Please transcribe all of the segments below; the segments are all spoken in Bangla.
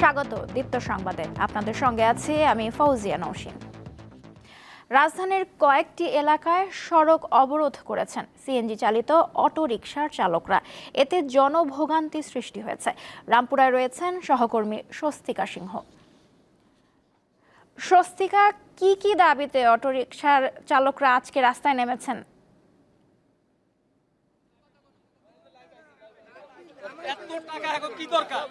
স্বাগত দীপ্ত সংবাদে। আপনাদের সঙ্গে আছি আমি ফৌজিয়া নৌসিন। রাজধানীর কয়েকটি এলাকায় সড়ক অবরোধ করেছেন সিএনজি চালিত অটো রিকশার চালকরা। এতে জনভোগান্তি সৃষ্টি হয়েছে। রামপুরায় রয়েছেন সহকর্মী স্বস্তিকা সিংহ। স্বস্তিকা, কি কি দাবিতে অটো রিকশার চালকরা আজকে রাস্তায় নেমেছেন? টাকা এখন কি দরকার?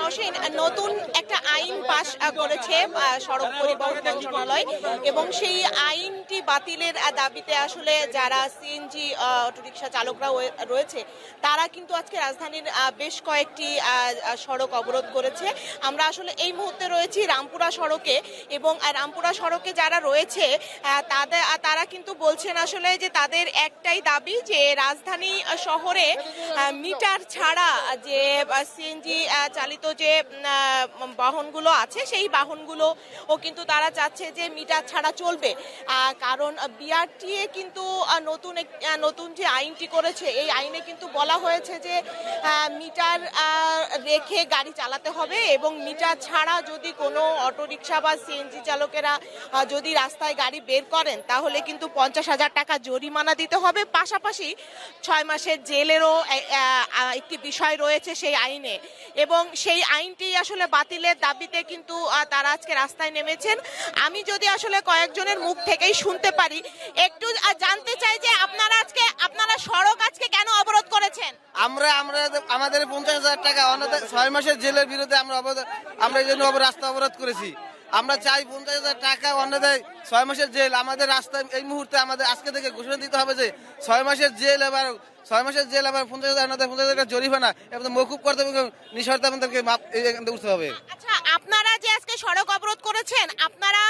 নসীন নতুন একটা আইন পাশ করেছে সড়ক পরিবহন মন্ত্রণালয় এবং সেই আইনটি বাতিলের দাবিতে আসলে যারা সিএনজি অটোরিকশা চালকরা রয়েছে তারা কিন্তু আজকে রাজধানীর বেশ কয়েকটি সড়ক অবরোধ করেছে। আমরা আসলে এই মুহূর্তে রয়েছি রামপুরা সড়কে এবং রামপুরা সড়কে যারা রয়েছে তাদের তারা কিন্তু বলছেন আসলে যে তাদের একটাই দাবি যে রাজধানী আহ, শহরে মিটার ছাড়া যে সিএনজি চালিত যে বাহনগুলো আছে, সেই বাহনগুলো ও কিন্তু তারা চাচ্ছে যে মিটার ছাড়া চলবে। কারণ বিআরটিএ কিন্তু নতুন নতুন যে আইনটি করেছে, এই আইনে কিন্তু বলা হয়েছে যে মিটার রেখে গাড়ি চালাতে হবে এবং মিটার ছাড়া যদি কোনো অটোরিকশা বা সিএনজি চালকেরা যদি রাস্তায় গাড়ি বের করেন, তাহলে কিন্তু পঞ্চাশ হাজার টাকা জরিমানা দিতে হবে। পাশাপাশি ছয় মাসের জেলেরও একটি বিষয় রয়েছে সেই আইনে। এবং সেই আইনটি আসলে বাতিলের দাবিতে কিন্তু তারা আজকে রাস্তায় নেমেছেন। আমি যদি আসলে কয়েকজনের মুখ থেকেই শুনতে পারি, একটু জানতে চাই যে আপনারা আজকে, আপনারা সড়ক আজকে কেন অবরোধ করেছেন? আমরা আমরা আমাদের পঞ্চাশ হাজার টাকা অন্যদের ছয় মাসের জেলের বিরুদ্ধে আমরা অবরোধ, আমরা এই জন্য রাস্তা অবরোধ করেছি। আমরা চাই পঞ্চাশ হাজার টাকা অন্যদের ছয় মাসের জেল আমাদের রাস্তায় এই মুহূর্তে আমাদের আজকে থেকে ঘোষণা দিতে হবে যে ছয় মাসের জেল এবার ছয় মাসের জেল আবার পঞ্চাশ হাজার পঞ্চাশ হাজার টাকা জরিমানা এবং মকুব করতে হবে এবং নিঃশর্তে আমাদেরকে মাপ- এখান উঠতে হবে। আচ্ছা আপনারা যে আজকে সড়ক অবরোধ করেছেন আপনারা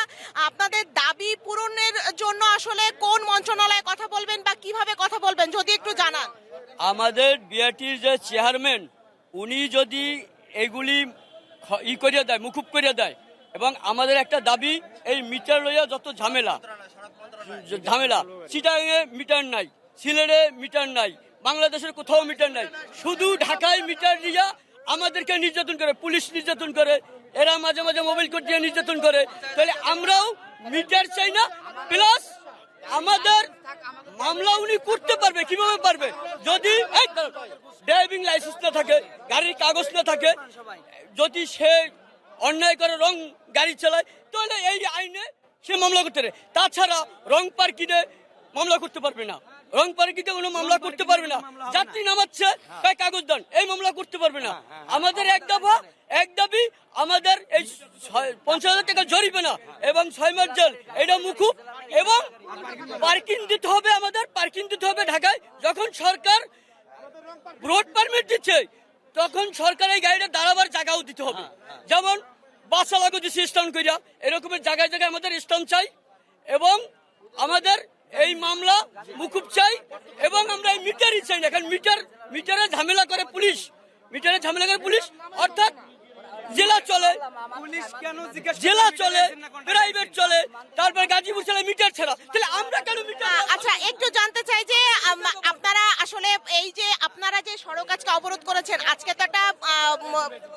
আপনাদের দাবি পূরণের জন্য আসলে কোন মন্ত্রণালয়ে কথা বলবেন বা কীভাবে কথা বলবেন যদি একটু জানান। আমাদের বিআরটির যে চেয়ারম্যান উনি যদি এগুলি ই করিয়ে দেয় মুকুব করিয়ে দেয় এবং আমাদের একটা দাবি, এই মিটার লইয়া যত ঝামেলা ঝামেলা চিটাঙে মিটার নাই, সিলেটে মিটার নাই, বাংলাদেশের কোথাও মিটার নাই, শুধু ঢাকায় মিটার দিয়া আমাদেরকে নির্যাতন করে, পুলিশ নির্যাতন করে, এরা মাঝে মাঝে মোবাইল কোড দিয়ে নির্যাতন করে। তাহলে আমরাও মিটার চাই না, প্লাস আমাদের মামলা উনি করতে পারবে, কীভাবে পারবে? যদি ড্রাইভিং লাইসেন্স না থাকে, গাড়ির কাগজ না থাকে, যদি সে অন্যায় করে রং গাড়ি চালায়, তাহলে এই আইনে সে মামলা করতে পারে। তাছাড়া রং পার্কিংয়ে মামলা করতে পারবে না। রং পার্কিতে কোনো মামলা করতে পারবে না। যাত্রী নামাচ্ছে, তাই কাগজ দেন। এই মামলা করতে পারবে না। আমাদের এক দফা, এক দাবি, আমাদের এই পঞ্চাশ হাজার টাকা জরিবে না, এবং ছয় মাস জেল। এটা মুকুব, এবং পার্কিং দিতে হবে আমাদের, পার্কিং দিতে হবে ঢাকায়। যখন সরকার রোড পারমিট দিচ্ছে তখন সরকার এই গাড়িটা দাঁড়াবার জায়গাও দিতে হবে। যেমন বাসা লাগো স্টন করিয়া এরকমের জায়গায় জায়গায় আমাদের স্ট্যান্ড চাই এবং আমাদের এই মামলা মুকুব চাই এবং আমরা এই মিটারই চাই না। কারণ মিটার মিটারে ঝামেলা করে পুলিশ মিটারে ঝামেলা করে পুলিশ অর্থাৎ জেলা চলে। পুলিশ কেন জিজ্ঞেস জেলা চলে প্রাইভেট চলে তারপর গাজীপুর চলে মিটার ছাড়া। তাহলে আমরা কেন মিটার আচ্ছা একটু জানতে চাই যে আপনারা আসলে এই যে আপনারা যে সড়ক আজকে অবরোধ করেছেন আজকে তো একটা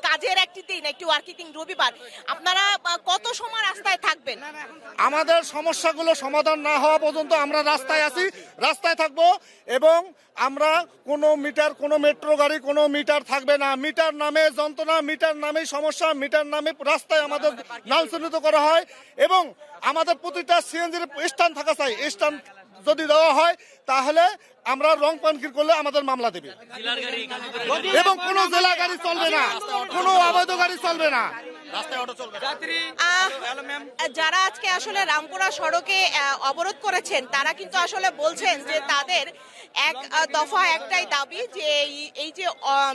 কাজের একটি দিন একটি ওয়ার্কিং রবিবার। আপনারা কত সময় রাস্তায় থাকবেন? আমাদের সমস্যাগুলো সমাধান না হওয়া পর্যন্ত আমরা রাস্তায় আছি রাস্তায় থাকব এবং আমরা কোনো মিটার কোনো মেট্রো গাড়ি কোনো মিটার থাকবে না। মিটার নামে যন্ত্রণা মিটার নামে সমস্যা মিটার নামে রাস্তায় আমাদের নাম চিহ্নিত করা হয় এবং আমাদের প্রতিটা সিএনজির স্থান থাকা চাই। স্থান যদি দেওয়া হয় তাহলে আমরা রং পানকির করলে আমাদের মামলা দেবে। এবং কোনো জেলা গাড়ি চলবে না। কোনো অবৈধ গাড়ি চলবে না। যারা আজকে আসলে রামপুরা সড়কে অবরোধ করেছেন তারা কিন্তু আসলে বলছেন যে তাদের এক দফা একটাই দাবি যে এই- এই যে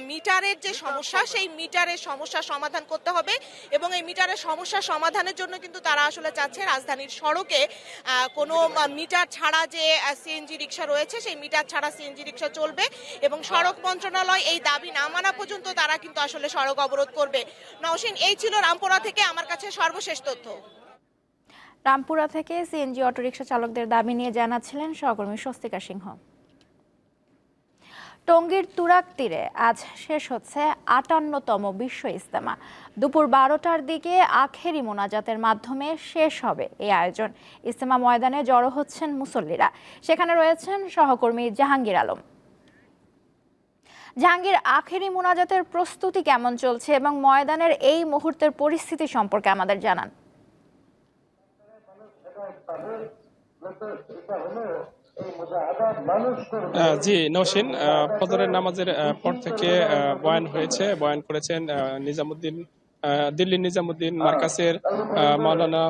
মিটারের যে সমস্যা সেই মিটারের সমস্যা সমাধান করতে হবে এবং এই মিটারের সমস্যা সমাধানের জন্য কিন্তু তারা আসলে চাচ্ছে রাজধানীর সড়কে আহ, কোনো মিটার ছাড়া যে সিএনজি রিক্সা রয়েছে সেই মিটার ছাড়া সিএনজি রিক্সা চলবে এবং সড়ক মন্ত্রণালয় এই দাবি না মানা পর্যন্ত তারা কিন্তু আসলে সড়ক অবরোধ করবে। নওশিন এই ছিল রামপুরা থেকে আমার কাছে সর্বশেষ তথ্য। রামপুরা থেকে সিএনজি অটোরিকশা চালকদের দাবি নিয়ে জানাচ্ছিলেন সহকর্মী স্বস্তিকা সিংহ। টঙ্গীর তুরাক তীরে আজ শেষ হচ্ছে আটান্নতম বিশ্ব ইস্তেমা দুপুর বারোটার দিকে আখেরি মোনাজাতের মাধ্যমে শেষ হবে এই আয়োজন। ইস্তেমা ময়দানে জড়ো হচ্ছেন মুসল্লিরা। সেখানে রয়েছেন সহকর্মী জাহাঙ্গীর আলম। জাহাঙ্গীর, আখেরি মোনাজাতের প্রস্তুতি কেমন চলছে এবং ময়দানের এই মুহূর্তের পরিস্থিতি সম্পর্কে আমাদের জানান। জি নৌসিন ফজরের নামাজের পর থেকে বয়ান হয়েছে। বয়ান করেছেন নিজামুদ্দিন দিল্লি নিজামুদ্দিন মার্কাসের মাওলানা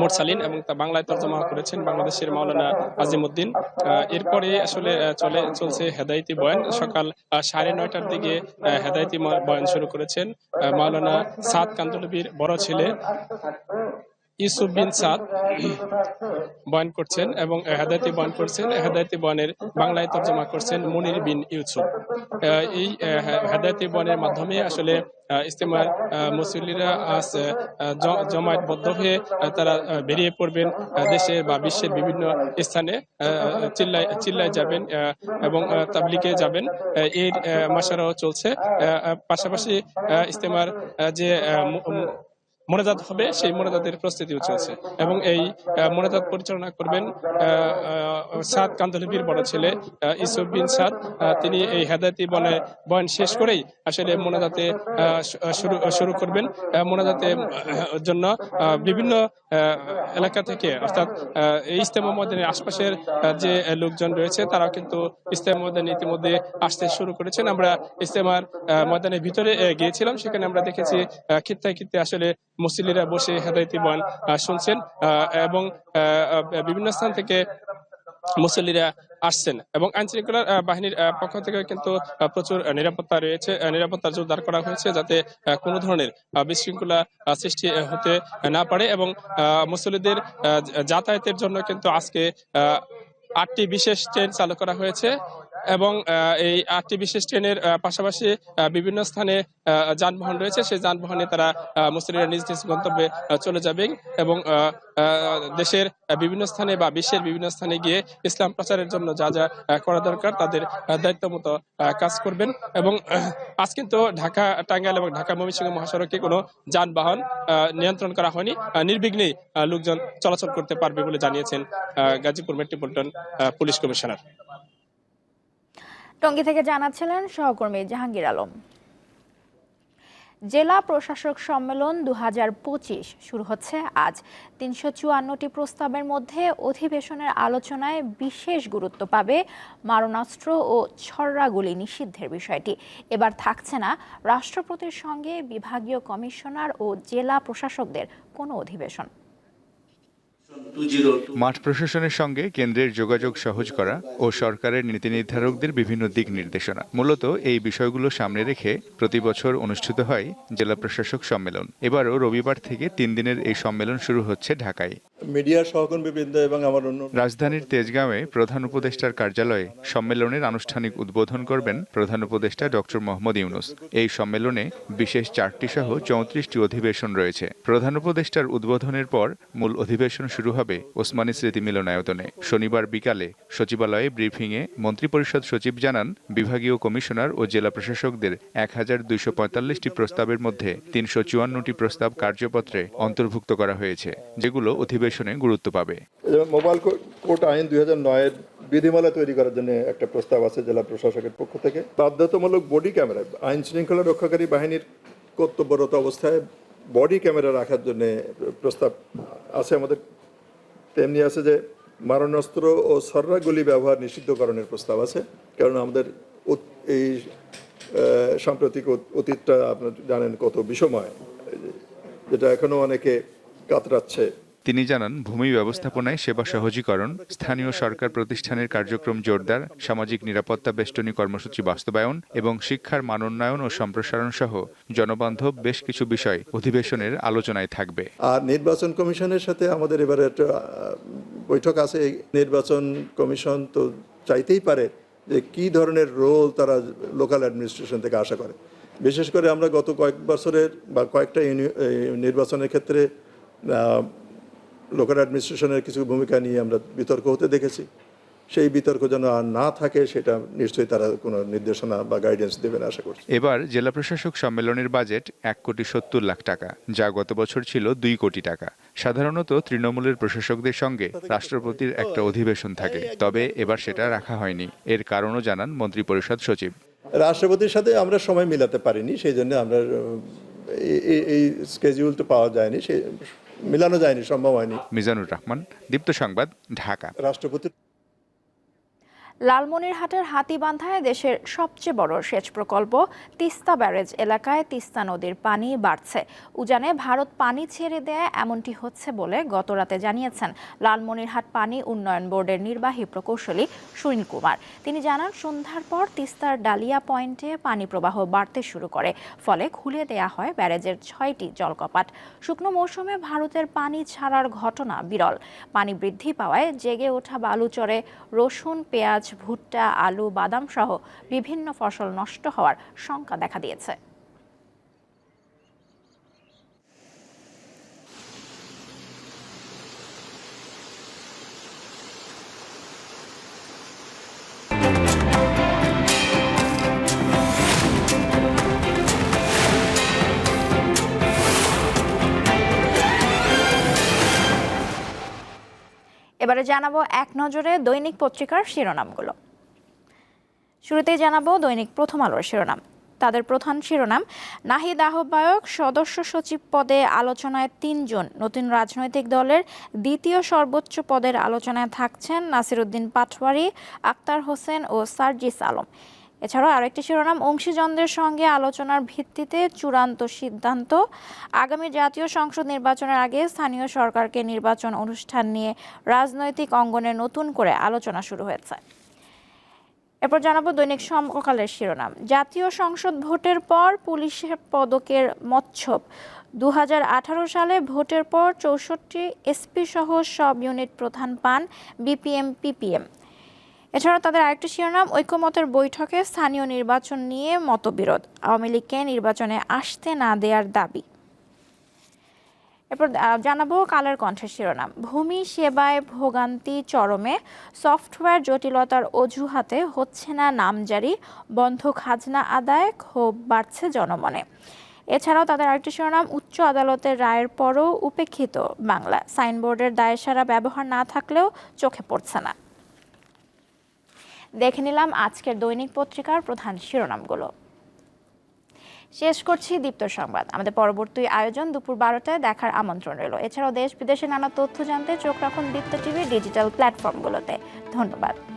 মোরসালিন এবং তা বাংলায় তর্জমা করেছেন বাংলাদেশের মাওলানা আজিমুদ্দিন। এরপরে আসলে চলে, চলছে হেদায়তি বয়ান। সকাল সাড়ে নয়টার দিকে হেদায়তি বয়ান শুরু করেছেন মাওলানা সাদ কান্দলবির বড় ছেলে। ইউসুফ বিন সাদ বয়ান করছেন এবং বয়ান করছেন। বয়ানের বাংলায় তর্জমা করছেন বিন ইউসুফ। এই হেদায়তি মাধ্যমে আসলে ইস্তেমার মুসল্লিরা আজ জমায়েতবদ্ধ হয়ে তারা বেরিয়ে পড়বেন দেশের বা বিশ্বের বিভিন্ন স্থানে চিল্লায় চিল্লায় যাবেন এবং তাবলিকে যাবেন। এর আহ, মশারাও চলছে। পাশাপাশি ইস্তেমার যে মোনাজাত হবে, সেই মোনাজাতের প্রস্তুতিও চলছে। এবং এই মোনাজাত পরিচালনা করবেন সাদ কান্দলবির বড় ছেলে ইসুফ বিন সাদ। তিনি এই হেদায়তি বনে বয়ান শেষ করেই আসলে মোনাজাতে শুরু শুরু করবেন। মোনাজাতে জন্য বিভিন্ন এলাকা থেকে, অর্থাৎ ইস্তেমা ময়দানের আশপাশের যে লোকজন রয়েছে, তারাও কিন্তু ইস্তেমা ময়দানে ইতিমধ্যে আসতে শুরু করেছেন। আমরা ইস্তেমার ময়দানের ভিতরে গিয়েছিলাম। সেখানে আমরা দেখেছি খিত্তায় খিত্তে আসলে মুসলিরা বসে হেদায়তি বয়ান শুনছেন এবং বিভিন্ন স্থান থেকে মুসল্লিরা আসছেন। এবং আইন শৃঙ্খলা বাহিনীর পক্ষ থেকে কিন্তু প্রচুর নিরাপত্তা রয়েছে নিরাপত্তা জোরদার করা হয়েছে যাতে কোনো ধরনের বিশৃঙ্খলা সৃষ্টি হতে না পারে এবং মুসল্লিদের যাতায়াতের জন্য কিন্তু আজকে আটটি বিশেষ ট্রেন চালু করা হয়েছে। এবং এই আটটি বিশেষ ট্রেনের পাশাপাশি বিভিন্ন স্থানে যানবাহন রয়েছে। সেই যানবাহনে তারা আহ, মুসলিরা নিজ নিজ গন্তব্যে চলে যাবেন এবং দেশের বিভিন্ন স্থানে বা বিশ্বের বিভিন্ন স্থানে গিয়ে ইসলাম প্রচারের জন্য যা যা করা দরকার তাদের দায়িত্ব মতো কাজ করবেন। এবং আজ কিন্তু ঢাকা টাঙ্গাইল এবং ঢাকা ময়মনসিংহ মহাসড়কে কোনো যানবাহন নিয়ন্ত্রণ করা হয়নি। নির্বিঘ্নেই লোকজন চলাচল করতে পারবে বলে জানিয়েছেন Gazipur metropolitan police commissioner. Tongi থেকে জানাচ্ছিলেন সহকর্মী জাহাঙ্গীর আলম। জেলা প্রশাসক সম্মেলন দু শুরু হচ্ছে আজ। তিনশো চুয়ান্নটি প্রস্তাবের মধ্যে অধিবেশনের আলোচনায় বিশেষ গুরুত্ব পাবে মারণাস্ত্র ও ছর্রাগুলি নিষিদ্ধের বিষয়টি। এবার থাকছে না রাষ্ট্রপতির সঙ্গে বিভাগীয় কমিশনার ও জেলা প্রশাসকদের কোনো অধিবেশন। মাঠ প্রশাসনের সঙ্গে কেন্দ্রের যোগাযোগ সহজ করা ও সরকারের নীতি নির্ধারকদের বিভিন্ন দিক নির্দেশনা। মূলত এই বিষয়গুলো সামনে রেখে প্রতি বছর অনুষ্ঠিত হয় জেলা প্রশাসক সম্মেলন। এবারও রবিবার থেকে তিন দিনের এই সম্মেলন শুরু হচ্ছে ঢাকায়। মিডিয়ার সহকর্মীবৃন্দ এবং আমার অন্য রাজধানীর তেজগাঁওয়ে প্রধান উপদেষ্টার কার্যালয়ে সম্মেলনের আনুষ্ঠানিক উদ্বোধন করবেন প্রধান উপদেষ্টা ডক্টর মোহাম্মদ ইউনুস। এই সম্মেলনে বিশেষ চারটি সহ চৌত্রিশটি অধিবেশন রয়েছে। প্রধান উপদেষ্টার উদ্বোধনের পর মূল অধিবেশন শুরু হবে ওসমানী স্মৃতি মিলনায়তনে। শনিবার বিকালে সচিবালয়ে ব্রিফিংয়ে মন্ত্রিপরিষদ সচিব জানান, বিভাগীয় কমিশনার ও জেলা প্রশাসকদের এক হাজার দুইশো পঁয়তাল্লিশটি প্রস্তাবের মধ্যে তিনশো চুয়ান্নটি প্রস্তাব কার্যপত্রে অন্তর্ভুক্ত করা হয়েছে, যেগুলো অধিবেশনে গুরুত্ব পাবে। মোবাইল কোর্ট আইন দুই হাজার নয়ের বিধিমালা তৈরি করার জন্য একটা প্রস্তাব আছে জেলা প্রশাসকের পক্ষ থেকে। বাধ্যতামূলক বডি ক্যামেরা, আইন শৃঙ্খলা রক্ষাকারী বাহিনীর কর্তব্যরত অবস্থায় বডি ক্যামেরা রাখার জন্য প্রস্তাব আছে আমাদের। তেমনি আছে যে মারণাস্ত্র ও সর্রা গুলি ব্যবহার নিষিদ্ধকরণের প্রস্তাব আছে। কারণ আমাদের এই সাম্প্রতিক অতীতটা আপনার জানেন কত বিষময়। যেটা এখনও অনেকে কাতরাচ্ছে। তিনি জানান, ভূমি ব্যবস্থাপনায় সেবা সহজীকরণ, স্থানীয় সরকার প্রতিষ্ঠানের কার্যক্রম জোরদার, সামাজিক নিরাপত্তা বেষ্টনী কর্মসূচি বাস্তবায়ন এবং শিক্ষার মানোন্নয়ন ও সম্প্রসারণ সহ জনবান্ধব বেশ কিছু বিষয় অধিবেশনের আলোচনায় থাকবে। আর নির্বাচন কমিশনের সাথে আমাদের এবারে একটা বৈঠক আছে। নির্বাচন কমিশন তো চাইতেই পারে যে কি ধরনের রোল তারা লোকাল অ্যাডমিনিস্ট্রেশন থেকে আশা করে। বিশেষ করে আমরা গত কয়েক বছরের বা কয়েকটা নির্বাচনের ক্ষেত্রে লোকাল অ্যাডমিনিস্ট্রেশনের কিছু ভূমিকা নিয়ে আমরা বিতর্ক হতে দেখেছি। সেই বিতর্ক যেন আর না থাকে সেটা নিশ্চয়ই তারা কোনো নির্দেশনা বা গাইডেন্স দেবেন আশা করছি। এবার জেলা প্রশাসক সম্মেলনের বাজেট এক কোটি সত্তর লাখ টাকা যা গত বছর ছিল দুই কোটি টাকা। সাধারণত তৃণমূলের প্রশাসকদের সঙ্গে রাষ্ট্রপতির একটা অধিবেশন থাকে তবে এবার সেটা রাখা হয়নি। এর কারণও জানান মন্ত্রিপরিষদ সচিব। রাষ্ট্রপতির সাথে আমরা সময় মিলাতে পারিনি সেই জন্য আমরা এই- স্কেজিউলটা পাওয়া যায়নি সে মিলানো যায়নি সম্ভব হয়নি। মিজানুর রহমান দীপ্ত সংবাদ ঢাকা। রাষ্ট্রপতি লালমনিরহাটের হাতিবান্ধায় দেশের সবচেয়ে বড় সেচ প্রকল্প তিস্তা ব্যারেজ এলাকায় তিস্তা নদীর পানি বাড়ছে। উজানে ভারত পানি ছেড়ে দেয় এমনটি হচ্ছে বলে গতরাতে জানিয়েছেন লালমনিরহাট পানি উন্নয়ন বোর্ডের নির্বাহী প্রকৌশলী সুনীল কুমার। তিনি জানান, সন্ধ্যার পর তিস্তার ডালিয়া পয়েন্টে পানি প্রবাহ বাড়তে শুরু করে, ফলে খুলে দেয়া হয় ব্যারেজের ছয়টি জলকপাট। শুকনো মৌসুমে ভারতের পানি ছাড়ার ঘটনা বিরল। পানি বৃদ্ধি পাওয়ায় জেগে ওঠা বালুচরে রসুন, পেঁয়াজ ভুট্টা আলু বাদাম সহ বিভিন্ন ফসল নষ্ট হওয়ার শঙ্কা দেখা দিয়েছে। এবারে জানাব এক নজরে দৈনিক পত্রিকার শিরোনামগুলো। শুরুতেই জানাব দৈনিক প্রথম আলোর শিরোনাম। তাদের প্রধান শিরোনাম, নাহিদ আহ্বায়ক সদস্য সচিব পদে আলোচনায় তিনজন। নতুন রাজনৈতিক দলের দ্বিতীয় সর্বোচ্চ পদের আলোচনায় থাকছেন নাসিরুদ্দিন পাটওয়ারি আক্তার হোসেন ও সার্জিস আলম। এছাড়াও আরেকটি শিরোনাম, অংশীজনদের সঙ্গে আলোচনার ভিত্তিতে চূড়ান্ত সিদ্ধান্ত। আগামী জাতীয় সংসদ নির্বাচনের আগে স্থানীয় সরকারকে নির্বাচন অনুষ্ঠান নিয়ে রাজনৈতিক অঙ্গনে নতুন করে আলোচনা শুরু হয়েছে। এরপর জানাব দৈনিক সমকালের শিরোনাম। জাতীয় সংসদ ভোটের পর পুলিশের পদকের মচ্ছব দু হাজার আঠারো সালে ভোটের পর চৌষট্টি এসপি সহ সব ইউনিট প্রধান পান বিপিএম, পিপিএম। এছাড়া তাদের আরেকটি শিরোনাম, ঐক্যমতের বৈঠকে স্থানীয় নির্বাচন নিয়ে মতবিরোধ। আওয়ামী লীগকে নির্বাচনে আসতে না দেওয়ার দাবি। এরপর জানাব কালের কণ্ঠের শিরোনাম। ভূমি সেবায় ভোগান্তি চরমে, সফটওয়্যার জটিলতার অজুহাতে হচ্ছে না নামজারি, বন্ধ খাজনা আদায়, ক্ষোভ বাড়ছে জনমনে। এছাড়াও তাদের আরেকটি শিরোনাম, উচ্চ আদালতের রায়ের পরও উপেক্ষিত বাংলা। সাইনবোর্ডের দায়সারা ব্যবহার না থাকলেও চোখে পড়ছে না। দেখে নিলাম আজকের দৈনিক পত্রিকার প্রধান শিরোনামগুলো। শেষ করছি দীপ্ত সংবাদ। আমাদের পরবর্তী আয়োজন দুপুর বারোটায় দেখার আমন্ত্রণ রইল। এছাড়াও দেশ বিদেশে নানা তথ্য জানতে চোখ রাখুন দীপ্ত টিভির ডিজিটাল প্ল্যাটফর্মগুলোতে। ধন্যবাদ।